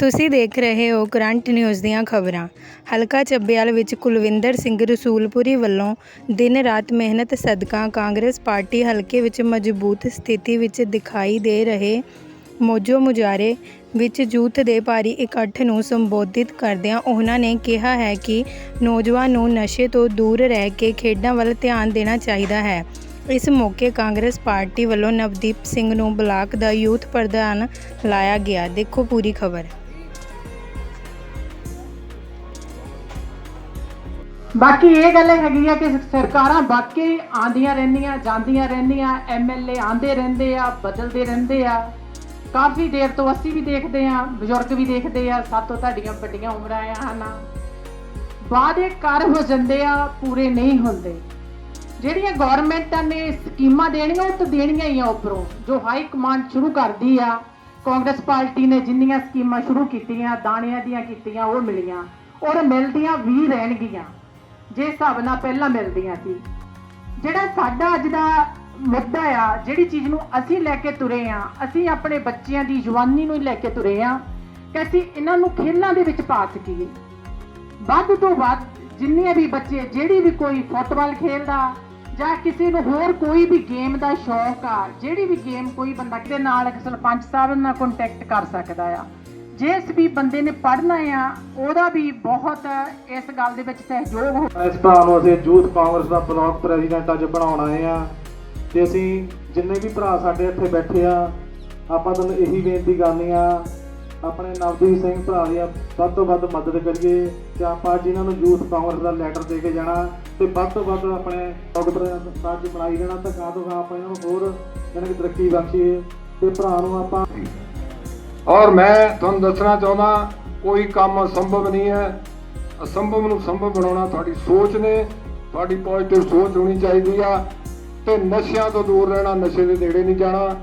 ਤੁਸੀਂ ਦੇਖ ਰਹੇ ਹੋ ਕਰੰਟ ਨਿਊਜ਼ ਦੀਆਂ ਖਬਰਾਂ। ਹਲਕਾ ਚੱਬੇਵਾਲ ਵਿੱਚ ਕੁਲਵਿੰਦਰ ਸਿੰਘ ਰਸੂਲਪੁਰੀ ਵੱਲੋਂ ਦਿਨ ਰਾਤ ਮਿਹਨਤ ਸਦਕਾ ਕਾਂਗਰਸ ਪਾਰਟੀ ਹਲਕੇ ਵਿੱਚ ਮਜ਼ਬੂਤ ਸਥਿਤੀ ਵਿੱਚ ਦਿਖਾਈ ਦੇ ਰਹੇ ਮੋਜੋ ਮੁਜਾਰੇ ਵਿੱਚ ਜੂਥ ਦੇ ਭਾਰੀ ਇਕੱਠ ਨੂੰ ਸੰਬੋਧਿਤ ਕਰਦਿਆਂ ਉਹਨਾਂ ਨੇ ਕਿਹਾ ਹੈ ਕਿ ਨੌਜਵਾਨ ਨੂੰ ਨਸ਼ੇ ਤੋਂ ਦੂਰ ਰਹਿ ਕੇ ਖੇਡਾਂ ਵੱਲ ਧਿਆਨ ਦੇਣਾ ਚਾਹੀਦਾ ਹੈ। ਇਸ ਮੌਕੇ ਕਾਂਗਰਸ ਪਾਰਟੀ ਵੱਲੋਂ ਨਵਦੀਪ ਸਿੰਘ ਨੂੰ ਬਲਾਕ ਦਾ ਯੂਥ ਪ੍ਰਧਾਨ ਲਾਇਆ ਗਿਆ। ਦੇਖੋ ਪੂਰੀ ਖਬਰ। ਬਾਕੀ ਇਹ ਗੱਲ ਹੈਗੀ ਆ ਕਿ ਸਰਕਾਰਾਂ ਵਾਕਈ ਆਂਦੀਆਂ ਰਹਿੰਦੀਆਂ, ਜਾਂਦੀਆਂ ਰਹਿੰਦੀਆਂ ਐਮਐਲਏ ਆਂਦੇ ਰਹਿੰਦੇ ਆ, ਬਦਲਦੇ ਰਹਿੰਦੇ ਆ। ਕਾਫੀ ਦੇਰ ਤੋਂ ਅਸੀਂ ਵੀ ਦੇਖਦੇ ਆ, ਬਜ਼ੁਰਗ ਵੀ ਦੇਖਦੇ ਆ, ਸਾਤੋਂ ਤੁਹਾਡੀਆਂ ਵੱਡੀਆਂ ਉਮਰਾਂ ਆ, ਹਨ। ਵਾਅਦੇ ਕਰ ਹੋ ਜਾਂਦੇ ਆ, ਪੂਰੇ ਨਹੀਂ ਹੁੰਦੇ। ਜਿਹੜੀਆਂ ਗਵਰਨਮੈਂਟਾਂ ਨੇ ਸਕੀਮਾਂ ਦੇਣੀਆਂ, ਉਹ ਤਾਂ ਦੇਣੀਆਂ ਹੀ ਆ ਉੱਪਰੋਂ। ਜੋ ਹਾਈ ਕਮਾਂਡ ਸ਼ੁਰੂ ਕਰਦੀ ਆ, ਕਾਂਗਰਸ ਪਾਰਟੀ ਨੇ ਜਿੰਨੀਆਂ ਸਕੀਮਾਂ ਸ਼ੁਰੂ ਕੀਤੀਆਂ, ਦਾਣਿਆਂ ਦੀਆਂ ਕੀਤੀਆਂ, ਉਹ ਮਿਲੀਆਂ। ਔਰ ਮਿਲਦੀਆਂ ਵੀ ਰਹਿਣਗੀਆਂ। ਜੇ ਹਿਸਾਬ ਨਾਲ ਪਹਿਲਾਂ ਮਿਲਦੀਆਂ ਸੀ। ਜਿਹੜਾ ਸਾਡਾ ਅੱਜ ਦਾ ਮੁੱਦਾ ਆ, ਜਿਹੜੀ ਚੀਜ਼ ਨੂੰ ਅਸੀਂ ਲੈ ਕੇ ਤੁਰੇ ਆ, ਅਸੀਂ ਆਪਣੇ ਬੱਚਿਆਂ ਦੀ ਜਵਾਨੀ ਨੂੰ ਹੀ ਲੈ ਕੇ ਤੁਰੇ ਆ, ਕਿ ਅਸੀਂ ਇਹਨਾਂ ਨੂੰ ਖੇਲਾਂ ਦੇ ਵਿੱਚ ਪਾ ਸਕੀਏ। ਵੱਧ ਤੋਂ ਵੱਧ ਜਿੰਨੇ ਵੀ ਬੱਚੇ, ਜਿਹੜੀ ਵੀ ਕੋਈ ਫੁੱਟਬਾਲ ਖੇਡਦਾ ਜਾਂ ਕਿਸੇ ਨੂੰ ਹੋਰ ਕੋਈ ਵੀ ਗੇਮ ਦਾ ਸ਼ੌਕ ਆ, ਜਿਹੜੀ ਵੀ ਗੇਮ ਕੋਈ ਬੰਦਾ ਕਿਤੇ ਨਾਲ ਸਰਪੰਚ ਸਾਹਿਬ ਨਾਲ ਕੰਟੈਕਟ ਕਰ ਸਕਦਾ ਆ ਜਿਸ ਵੀ ਬੰਦੇ ਨੇ ਪੜ੍ਹਨਾ ਆ, ਉਹਦਾ ਵੀ ਬਹੁਤ ਇਸ ਗੱਲ ਦੇ ਵਿੱਚ ਸਹਿਯੋਗ ਹੋ ਇਸ ਭਰਾ ਨੂੰ ਅਸੀਂ ਯੂਥ ਕਾਂਗਰਸ ਦਾ ਬਲਾਕ ਪ੍ਰੈਜ਼ੀਡੈਂਟ ਅੱਜ ਬਣਾਉਣ ਆਏ ਆ ਤੇ ਅਸੀਂ ਜਿੰਨੇ ਵੀ ਭਰਾ ਸਾਡੇ ਇੱਥੇ ਬੈਠੇ ਆ, ਆਪਾਂ ਤੁਹਾਨੂੰ ਇਹੀ ਬੇਨਤੀ ਕਰਨੀ ਆ, ਆਪਣੇ ਨਵਦੀਪ ਸਿੰਘ ਭਰਾ ਦੀ ਵੱਧ ਤੋਂ ਵੱਧ ਮਦਦ ਕਰੀਏ ਤੇ ਆਪਾਂ ਅੱਜ ਇਹਨਾਂ ਨੂੰ ਯੂਥ ਕਾਂਗਰਸ ਦਾ ਲੈਟਰ ਦੇ ਕੇ ਜਾਣਾ ਤੇ ਵੱਧ ਤੋਂ ਵੱਧ ਆਪਣੇ ਡਾਕਟਰ ਸਾਹਿਬ ਜੀ ਬਣਾਈ ਜਾਣਾ ਤਾਂ ਗਾਂ ਤੋਂ ਗਾਂ ਆਪਾਂ ਇਹਨਾਂ ਨੂੰ ਹੋਰ ਜਾਣੀ ਕਿ ਤਰੱਕੀ ਬਖਸ਼ੀਏ ਤੇ ਭਰਾ ਨੂੰ ਆਪਾਂ ਔਰ ਮੈਂ ਤੁਹਾਨੂੰ ਦੱਸਣਾ ਚਾਹੁੰਦਾ, ਕੋਈ ਕੰਮ ਅਸੰਭਵ ਨਹੀਂ ਹੈ। ਅਸੰਭਵ ਨੂੰ ਸੰਭਵ ਬਣਾਉਣਾ ਤੁਹਾਡੀ ਸੋਚ ਨੇ, ਤੁਹਾਡੀ ਪੋਜ਼ਿਟਿਵ ਸੋਚ ਹੋਣੀ ਚਾਹੀਦੀ ਆ। ਤੇ ਨਸ਼ਿਆਂ ਤੋਂ ਦੂਰ ਰਹਿਣਾ, ਨਸ਼ੇ ਦੇ ਨੇੜੇ ਨਹੀਂ ਜਾਣਾ।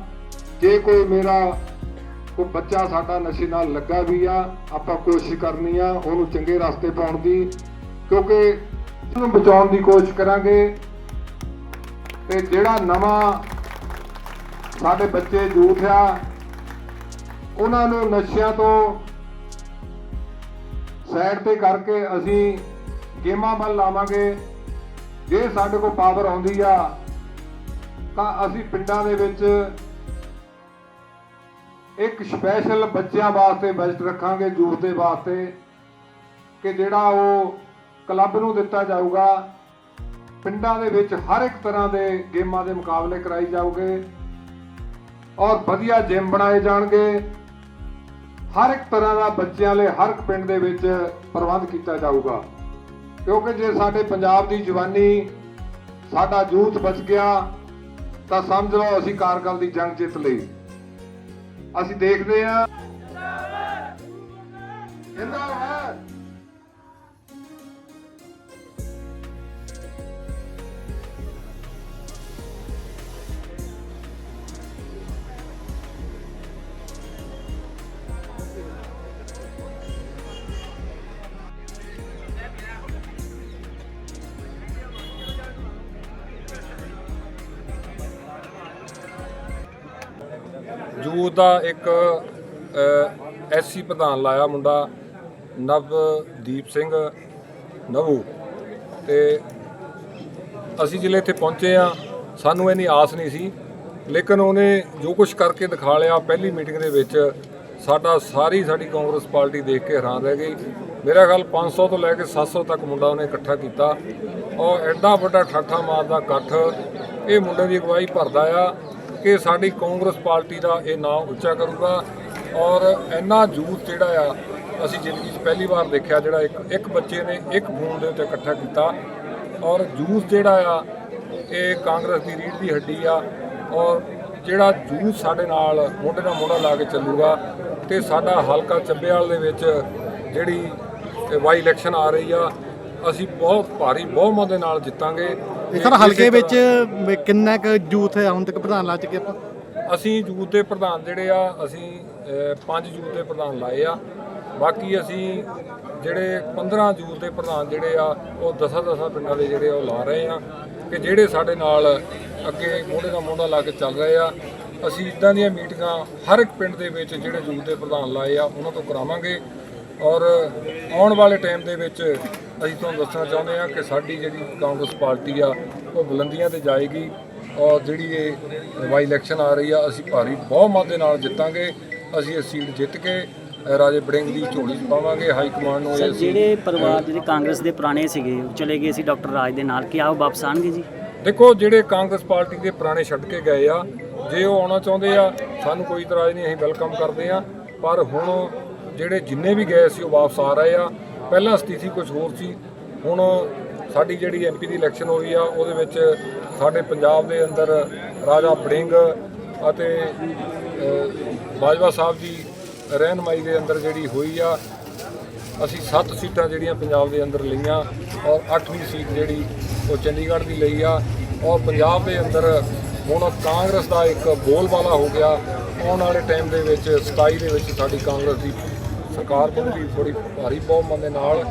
ਜੇ ਕੋਈ ਮੇਰਾ, ਕੋਈ ਬੱਚਾ ਸਾਡਾ ਨਸ਼ੇ ਨਾਲ ਲੱਗਾ ਵੀ ਆ, ਆਪਾਂ ਕੋਸ਼ਿਸ਼ ਕਰਨੀ ਆ ਉਹਨੂੰ ਚੰਗੇ ਰਸਤੇ ਪਾਉਣ ਦੀ, ਕਿਉਂਕਿ ਉਹਨੂੰ ਬਚਾਉਣ ਦੀ ਕੋਸ਼ਿਸ਼ ਕਰਾਂਗੇ। ਤੇ ਜਿਹੜਾ ਨਵਾਂ ਸਾਡੇ ਬੱਚੇ ਯੂਥ ਆ ਉਹਨਾਂ ਨੂੰ ਨਸ਼ਿਆਂ ਤੋਂ ਸਾਈਡ ਤੇ ਕਰਕੇ ਅਸੀਂ ਗੇਮਾਂ ਵੱਲ ਲਾਵਾਂਗੇ। ਜੇ ਸਾਡੇ ਕੋਲ ਪਾਵਰ ਆਉਂਦੀ ਆ, ਤਾਂ ਅਸੀਂ ਪਿੰਡਾਂ ਦੇ ਵਿੱਚ ਇੱਕ ਸਪੈਸ਼ਲ ਬੱਚਿਆਂ ਵਾਸਤੇ ਬਜਟ ਰੱਖਾਂਗੇ ਯੂਥ ਦੇ ਵਾਸਤੇ, ਕਿ ਜਿਹੜਾ ਉਹ ਕਲੱਬ ਨੂੰ ਦਿੱਤਾ ਜਾਊਗਾ। ਪਿੰਡਾਂ ਦੇ ਵਿੱਚ ਹਰ ਇੱਕ ਤਰ੍ਹਾਂ ਦੇ ਗੇਮਾਂ ਦੇ ਮੁਕਾਬਲੇ ਕਰਾਈ ਜਾਊਗੇ ਔਰ ਵਧੀਆ ਜਿਮ ਬਣਾਏ ਜਾਣਗੇ। ਹਰ ਇੱਕ ਤਰ੍ਹਾਂ ਦਾ ਬੱਚਿਆਂ ਲਈ ਹਰ ਇੱਕ ਪਿੰਡ ਦੇ ਵਿੱਚ ਪ੍ਰਬੰਧ ਕੀਤਾ ਜਾਊਗਾ। ਕਿਉਂਕਿ ਜੇ ਸਾਡੇ ਪੰਜਾਬ ਦੀ ਜਵਾਨੀ ਸਾਡਾ ਯੂਥ ਬਚ ਗਿਆ, ਤਾਂ ਸਮਝ ਲਓ ਅਸੀਂ ਕਾਰਗਲ ਦੀ ਜੰਗ ਜਿੱਤ ਲਈ। ਅਸੀਂ ਦੇਖਦੇ ਹਾਂ। ਜਿੰਦਾਬਾਦ! ਯੂਥ ਦਾ ਇੱਕ ਐਸਸੀ ਪ੍ਰਧਾਨ ਲਾਇਆ ਮੁੰਡਾ, ਨਵਦੀਪ ਸਿੰਘ ਨਵੂ। ਤੇ ਅਸੀਂ ਜਿਲੇ ਇੱਥੇ ਪਹੁੰਚੇ ਆ ਸਾਨੂੰ ਇੰਨੀ ਆਸ ਨਹੀਂ ਸੀ। ਲੇਕਿਨ ਉਹਨੇ ਜੋ ਕੁਝ ਕਰਕੇ ਦਿਖਾ ਲਿਆ, ਪਹਿਲੀ ਮੀਟਿੰਗ ਦੇ ਵਿੱਚ ਸਾਡਾ ਸਾਰੀ ਸਾਡੀ ਕਾਂਗਰਸ ਪਾਰਟੀ ਦੇਖ ਕੇ ਹੈਰਾਨ ਰਹਿ ਗਈ। ਮੇਰਾ ਖਿਆਲ 500 ਤੋਂ ਲੈ ਕੇ 700 ਤੱਕ ਮੁੰਡਾ ਉਹਨੇ ਇਕੱਠਾ ਕੀਤਾ। ਔਰ ਐਡਾ ਵੱਡਾ ਠਾਠਾ ਮਾਰਦਾ ਇਕੱਠ, ਇਹ ਮੁੰਡੇ ਦੀ ਅਗਵਾਈ ਭਰਦਾ ਆ। ਕਿ ਸਾਡੀ ਕਾਂਗਰਸ ਪਾਰਟੀ ਦਾ ਇਹ ਨਾਂ ਉੱਚਾ ਕਰੂਗਾ ਔਰ ਇੰਨਾ ਜੂਥ ਜਿਹੜਾ ਆ, ਅਸੀਂ ਜ਼ਿੰਦਗੀ 'ਚ ਪਹਿਲੀ ਵਾਰ ਦੇਖਿਆ ਜਿਹੜਾ ਇੱਕ ਇੱਕ ਬੱਚੇ ਨੇ ਇੱਕ ਫੋਨ ਦੇ ਉੱਤੇ ਇਕੱਠਾ ਕੀਤਾ ਔਰ ਜੂਸ ਜਿਹੜਾ ਆ, ਇਹ ਕਾਂਗਰਸ ਦੀ ਰੀੜ ਦੀ ਹੱਡੀ ਆ ਔਰ ਜਿਹੜਾ ਜੂਸ ਸਾਡੇ ਨਾਲ ਮੋਢੇ ਨਾਲ ਮੋਢਾ ਲਾ ਕੇ ਚੱਲੂਗਾ ਤੇ ਸਾਡਾ ਹਲਕਾ ਚੱਬੇਵਾਲ ਦੇ ਵਿੱਚ ਜਿਹੜੀ ਵਾਈ ਇਲੈਕਸ਼ਨ ਆ ਰਹੀ ਆ, ਅਸੀਂ ਬਹੁਤ ਭਾਰੀ ਬਹੁਮਤ ਦੇ ਨਾਲ ਜਿੱਤਾਂਗੇ ਇਹ ਸਰ ਹਲਕੇ ਵਿੱਚ ਕਿੰਨਾ ਕੁ ਯੂਥ ਹੈ? ਹੁਣ ਤੱਕ ਪ੍ਰਧਾਨ ਲਾ ਚੁੱਕੇ ਆਪਾਂ। ਅਸੀਂ ਯੂਥ ਦੇ ਪ੍ਰਧਾਨ ਜਿਹੜੇ ਆ, ਅਸੀਂ ਪੰਜ ਯੂਥ ਦੇ ਪ੍ਰਧਾਨ ਲਾਏ ਆ। ਬਾਕੀ ਅਸੀਂ ਜਿਹੜੇ 15 ਯੂਥ ਦੇ ਪ੍ਰਧਾਨ ਜਿਹੜੇ ਆ, ਉਹ 10-10 ਪਿੰਡਾਂ ਦੇ ਜਿਹੜੇ ਆ, ਉਹ ਲਾ ਰਹੇ ਆ। ਕਿ ਜਿਹੜੇ ਸਾਡੇ ਨਾਲ ਅੱਗੇ ਮੋਢੇ ਦਾ ਮੋਢਾ ਲਾ ਕੇ ਚੱਲ ਰਹੇ ਆ, ਅਸੀਂ ਇਦਾਂ ਦੀਆਂ ਮੀਟਿੰਗਾਂ ਹਰ ਇੱਕ ਪਿੰਡ ਦੇ ਵਿੱਚ ਜਿਹੜੇ ਯੂਥ ਦੇ ਪ੍ਰਧਾਨ ਲਾਏ ਆ, ਉਹਨਾਂ ਤੋਂ ਕਰਾਵਾਂਗੇ। ਔਰ ਆਉਣ ਵਾਲੇ ਟਾਈਮ ਦੇ ਵਿੱਚ ਅਸੀਂ ਤੁਹਾਨੂੰ ਦੱਸਣਾ ਚਾਹੁੰਦੇ ਹਾਂ ਕਿ ਸਾਡੀ ਜਿਹੜੀ ਕਾਂਗਰਸ ਪਾਰਟੀ ਆ ਉਹ ਬੁਲੰਦੀਆਂ ਤੇ ਜਾਏਗੀ ਔਰ ਜਿਹੜੀ ਇਹ ਵਾਈ ਇਲੈਕਸ਼ਨ ਆ ਰਹੀ ਆ ਅਸੀਂ ਭਾਰੀ ਬਹੁਮਤ ਦੇ ਨਾਲ ਜਿੱਤਾਂਗੇ। ਅਸੀਂ ਇਹ ਸੀਟ ਜਿੱਤ ਕੇ ਰਾਜੇ ਬੜਿੰਗ ਦੀ ਝੋਲੀ 'ਚ ਪਾਵਾਂਗੇ ਹਾਈ ਕਮਾਂਡ ਨੂੰ ਸਰ ਜਿਹੜੇ ਪਰਿਵਾਰ ਜਿਹੜੇ ਕਾਂਗਰਸ ਦੇ ਪੁਰਾਣੇ ਸੀਗੇ ਉਹ ਚਲੇ ਗਏ ਸੀ ਡਾਕਟਰ ਰਾਜ ਦੇ ਨਾਲ ਕਿ ਆਓ ਵਾਪਸ ਆਣਗੇ ਜੀ? ਦੇਖੋ ਜਿਹੜੇ ਕਾਂਗਰਸ ਪਾਰਟੀ ਦੇ ਪੁਰਾਣੇ ਛੱਡ ਕੇ ਗਏ ਆ ਜੇ ਉਹ ਆਉਣਾ ਚਾਹੁੰਦੇ ਆ ਸਾਨੂੰ ਕੋਈ ਇਤਰਾਜ਼ ਨਹੀਂ ਅਸੀਂ ਵੈਲਕਮ ਕਰਦੇ ਆ ਪਰ ਹੁਣ ਜਿਹੜੇ ਜਿੰਨੇ ਵੀ ਗਏ ਸੀ ਉਹ ਵਾਪਸ ਆ ਰਹੇ ਆ। ਪਹਿਲਾਂ ਸਥਿਤੀ ਕੁਝ ਹੋਰ ਸੀ। ਹੁਣ ਸਾਡੀ ਜਿਹੜੀ ਐਮਪੀ ਦੀ ਇਲੈਕਸ਼ਨ ਹੋਈ ਆ, ਉਹਦੇ ਵਿੱਚ ਸਾਡੇ ਪੰਜਾਬ ਦੇ ਅੰਦਰ ਰਾਜਾ ਬੜਿੰਗ ਅਤੇ ਬਾਜਵਾ ਸਾਹਿਬ ਦੀ ਰਹਿਨਮਾਈ ਦੇ ਅੰਦਰ ਜਿਹੜੀ ਹੋਈ ਆ, ਅਸੀਂ 7 ਸੀਟਾਂ ਜਿਹੜੀਆਂ ਪੰਜਾਬ ਦੇ ਅੰਦਰ ਲਈਆਂ ਔਰ 8ਵੀਂ ਸੀਟ ਜਿਹੜੀ ਉਹ ਚੰਡੀਗੜ੍ਹ ਦੀ ਲਈ ਆ। ਔਰ ਪੰਜਾਬ ਦੇ ਅੰਦਰ ਹੁਣ ਕਾਂਗਰਸ ਦਾ ਇੱਕ ਬੋਲਬਾਲਾ ਹੋ ਗਿਆ। ਆਉਣ ਵਾਲੇ ਟਾਈਮ ਦੇ ਵਿੱਚ 27 ਦੇ ਵਿੱਚ ਸਾਡੀ ਕਾਂਗਰਸ ਦੀ ਸਰਕਾਰ ਬਣੂਗੀ ਥੋੜੀ ਭਾਰੀ ਬਹੁਮਤ ਦੇ ਨਾਲ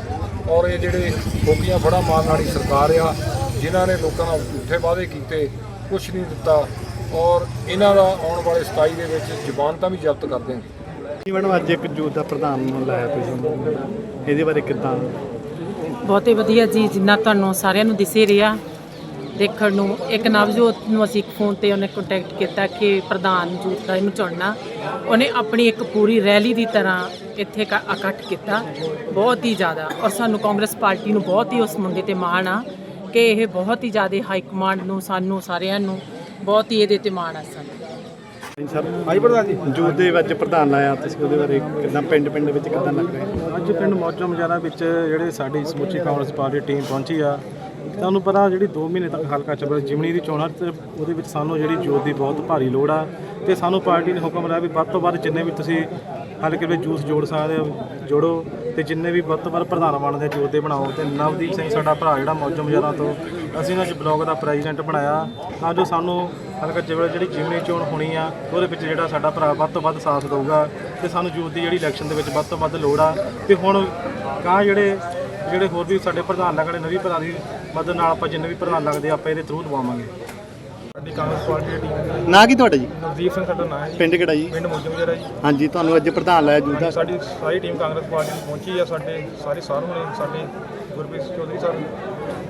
ਔਰ ਇਹ ਜਿਹੜੇ ਠੋਕੀਆਂ ਫੜਾ ਮਾਰਨ ਵਾਲੀ ਸਰਕਾਰ ਆ ਜਿਨ੍ਹਾਂ ਨੇ ਲੋਕਾਂ ਨਾਲ ਝੂਠੇ ਵਾਅਦੇ ਕੀਤੇ ਕੁਝ ਨਹੀਂ ਦਿੱਤਾ ਔਰ ਇਹਨਾਂ ਦਾ ਆਉਣ ਵਾਲੇ 27 ਦੇ ਵਿੱਚ ਜ਼ਮਾਨਤਾਂ ਵੀ ਜ਼ਬਤ ਕਰ ਦੇਣਗੇ। ਜੀ ਮੈਡਮ ਅੱਜ ਇੱਕ ਯੂਥ ਦਾ ਪ੍ਰਧਾਨ ਨੂੰ ਲਾਇਆ ਤੁਸੀਂ। ਇਹਦੇ ਬਾਰੇ ਕਿੱਦਾਂ? ਬਹੁਤ ਹੀ ਵਧੀਆ ਜੀ ਜਿੰਨਾ ਤੁਹਾਨੂੰ ਸਾਰਿਆਂ ਨੂੰ ਦਿਸੇ ਰਿਹਾ। ਦੇਖਣ ਨੂੰ ਇੱਕ ਨਵਜੋਤ ਨੂੰ ਅਸੀਂ ਇੱਕ ਫੋਨ ਤੇ ਉਹਨੇ ਕੰਟੈਕਟ ਕੀਤਾ ਕਿ ਪ੍ਰਧਾਨ ਜੂਥ ਦਾ ਇਹਨੂੰ ਚੁਣਨਾ। ਉਹਨੇ ਆਪਣੀ ਇੱਕ ਪੂਰੀ ਰੈਲੀ ਦੀ ਤਰ੍ਹਾਂ ਇੱਥੇ ਕ- ਇਕੱਠ ਕੀਤਾ। ਬਹੁਤ ਹੀ ਜ਼ਿਆਦਾ। ਔਰ ਸਾਨੂੰ ਕਾਂਗਰਸ ਪਾਰਟੀ ਨੂੰ ਬਹੁਤ ਹੀ ਉਸ ਮੁੰਡੇ ਤੇ ਮਾਣ ਆ ਕਿ ਇਹ ਬਹੁਤ ਹੀ ਜ਼ਿਆਦਾ ਹਾਈ ਕਮਾਂਡ ਨੂੰ ਸਾਨੂੰ ਸਾਰਿਆਂ ਨੂੰ ਬਹੁਤ ਹੀ ਇਹਦੇ ਤੇ ਮਾਣ ਆ ਸਾਨੂੰ। ਸਰ ਆਈ ਪ੍ਰਧਾਨ ਜੀ। ਯੂਥ ਦੇ ਵਿੱਚ ਪ੍ਰਧਾਨ ਲਾਇਆ ਤੁਸੀਂ ਉਹਦੇ ਬਾਰੇ ਕਿੱਦਾਂ ਪਿੰਡ ਪਿੰਡ ਵਿੱਚ ਕਿੱਦਾਂ ਲੱਗ ਰਿਹਾ? ਅੱਜ ਪਿੰਡ ਮੌਜਾ ਮਜਾਰਾ ਵਿੱਚ ਜਿਹੜੇ ਸਾਡੀ ਸਮੁੱਚੀ ਕਾਂਗਰਸ ਪਾਰਟੀ ਟੀਮ ਪਹੁੰਚੀ ਆ। ਤੁਹਾਨੂੰ ਪਤਾ ਜਿਹੜੀ 2 ਮਹੀਨੇ ਤੱਕ ਹਲਕਾ ਚੱਲ ਜਿਮਣੀ ਦੀ ਚੋਣ ਆ ਤੇ ਉਹਦੇ ਵਿੱਚ ਸਾਨੂੰ ਜਿਹੜੀ ਜੋਤ ਦੀ ਬਹੁਤ ਭਾਰੀ ਲੋੜ ਆ ਤੇ ਸਾਨੂੰ ਪਾਰਟੀ ਨੇ ਹੁਕਮ ਲਾਇਆ ਵੀ ਵੱਧ ਤੋਂ ਵੱਧ ਜਿੰਨੇ ਵੀ ਤੁਸੀਂ ਹਲਕੇ ਵਿੱਚ ਜੂਸ ਜੋੜ ਸਕਦੇ ਹੋ, ਜੋੜੋ ਤੇ ਜਿੰਨੇ ਵੀ ਵੱਧ ਤੋਂ ਵੱਧ ਪ੍ਰਧਾਨ ਬਣਦੇ ਜੋਤ ਦੇ ਬਣਾਓ ਤੇ ਨਵਦੀਪ ਸਿੰਘ ਸਾਡਾ ਭਰਾ ਜਿਹੜਾ ਮੌਜਾ ਮਜਾਰਾ ਤੋਂ, ਅਸੀਂ ਉਹਨਾਂ ਅੱਜ ਬਲਾਕ ਦਾ ਪ੍ਰੈਜ਼ੀਡੈਂਟ ਬਣਾਇਆ। ਤਾਂ ਜੋ ਸਾਨੂੰ ਹਲਕਾ ਜਿਵੇਂ ਜਿਹੜੀ ਜਿਮਣੀ ਚੋਣ ਹੋਣੀ ਆ, ਉਹਦੇ ਵਿੱਚ ਜਿਹੜਾ ਸਾਡਾ ਭਰਾ ਵੱਧ ਤੋਂ ਵੱਧ ਸਾਥ ਦੇਊਗਾ ਤੇ ਸਾਨੂੰ ਜੂਤ ਦੀ ਜਿਹੜੀ ਇਲੈਕਸ਼ਨ ਦੇ ਵਿੱਚ ਵੱਧ ਤੋਂ ਵੱਧ ਲੋੜ ਆ। ਤੇ ਹੁਣ ਕਾਂ ਜਿਹੜੇ ਜਿਹੜੇ ਹੋਰ ਵੀ ਸਾਡੇ ਪ੍ਰਧਾਨ ਲੱਗਣੇ ਨਵੀਂ ਪ੍ਰਧਾਨ ਦੀ ਮਦਦ ਨਾਲ ਆਪਾਂ ਜਿੰਨੇ ਵੀ ਪ੍ਰਧਾਨ ਲੱਗਦੇ ਆ, ਆਪਾਂ ਇਹਦੇ ਥਰੂ ਦਵਾਵਾਂਗੇ। ਸਾਡੀ ਕਾਂਗਰਸ ਪਾਰਟੀ ਦੀ ਟੀਮ ਨਾਂ ਕੀ ਤੁਹਾਡਾ ਜੀ? ਨਵਦੀਪ ਸਿੰਘ ਸਾਡਾ ਨਾਮ ਹੈ ਜੀ। ਪਿੰਡ ਕਿਹੜਾ ਜੀ? ਪਿੰਡ ਮੋਜਮਜਰਾ ਜੀ। ਹਾਂਜੀ ਤੁਹਾਨੂੰ ਅੱਜ ਪ੍ਰਧਾਨ ਲਾਇਆ ਯੂਥ ਦਾ। ਸਾਡੀ ਸਾਰੀ ਟੀਮ ਕਾਂਗਰਸ ਪਾਰਟੀ ਦੀ ਪਹੁੰਚੀ ਆ ਸਾਡੇ ਸਾਰੇ ਸਾਰੂ ਨੇ ਸਾਡੇ ਗੁਰਪ੍ਰੀਤ ਚੌਧਰੀ ਸਾਹਿਬ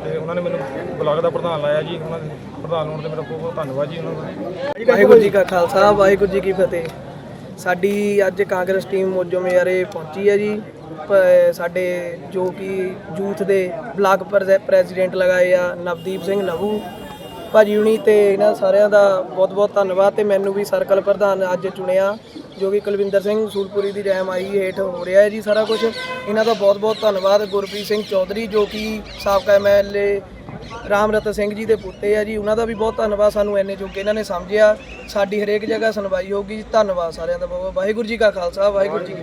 ਤੇ ਉਹਨਾਂ ਨੇ ਮੈਨੂੰ ਬਲਾਕ ਦਾ ਪ੍ਰਧਾਨ ਲਾਇਆ ਜੀ। ਉਹਨਾਂ ਦੇ ਪ੍ਰਧਾਨ ਹੋਣ ਤੇ ਮੇਰਾ ਬਹੁਤ ਬਹੁਤ ਧੰਨਵਾਦ ਜੀ ਉਹਨਾਂ ਦਾ। ਵਾਹਿਗੁਰੂ ਜੀ ਕਾ ਖਾਲਸਾ ਵਾਹਿਗੁਰੂ ਜੀ ਕੀ ਫਤਿਹ। ਸਾਡੀ ਅੱਜ ਕਾਂਗਰਸ ਟੀਮ ਮੋਜੋ ਮਿਆਰੇ ਪਹੁੰਚੀ ਹੈ ਜੀ। ਸਾਡੇ ਜੋ ਕਿ ਯੂਥ ਦੇ ਬਲਾਕ ਪ੍ਰੈਜ਼ੈ- ਪ੍ਰੈਜ਼ੀਡੈਂਟ ਲਗਾਏ ਆ, ਨਵਦੀਪ ਸਿੰਘ ਨਵੂ ਭਾਜੀ ਹੁਣੀ ਤੇ ਇਹਨਾਂ ਸਾਰਿਆਂ ਦਾ ਬਹੁਤ ਬਹੁਤ ਧੰਨਵਾਦ ਤੇ ਮੈਨੂੰ ਵੀ ਸਰਕਲ ਪ੍ਰਧਾਨ ਅੱਜ ਚੁਣਿਆ, ਜੋ ਕਿ ਕੁਲਵਿੰਦਰ ਸਿੰਘ ਸੂਲਪੁਰੀ ਦੀ ਰਹਿਮਾਈ ਹੇਠ ਹੋ ਰਿਹਾ ਹੈ ਜੀ ਸਾਰਾ ਕੁਝ ਇਹਨਾਂ ਦਾ ਬਹੁਤ ਬਹੁਤ ਧੰਨਵਾਦ, ਗੁਰਪ੍ਰੀਤ ਸਿੰਘ ਚੌਧਰੀ ਜੋ ਕਿ ਸਾਬਕਾ ਐਮਐਲਏ ਰਾਮ ਰਤਨ ਸਿੰਘ ਜੀ ਦੇ ਪੁੱਤੇ ਆ ਜੀ, ਉਹਨਾਂ ਦਾ ਵੀ ਬਹੁਤ ਧੰਨਵਾਦ ਸਾਨੂੰ ਐਨੇ ਜੋਗੇ ਇਹਨਾਂ ਨੇ ਸਮਝਿਆ। ਸਾਡੀ ਹਰੇਕ ਜਗ੍ਹਾ ਸੁਣਵਾਈ ਹੋਊਗੀ ਧੰਨਵਾਦ ਸਾਰਿਆਂ ਦਾ ਬਹੁਤ ਵਾਹਿਗੁਰੂ ਜੀ ਕਾ ਖਾਲਸਾ, ਵਾਹਿਗੁਰੂ ਜੀ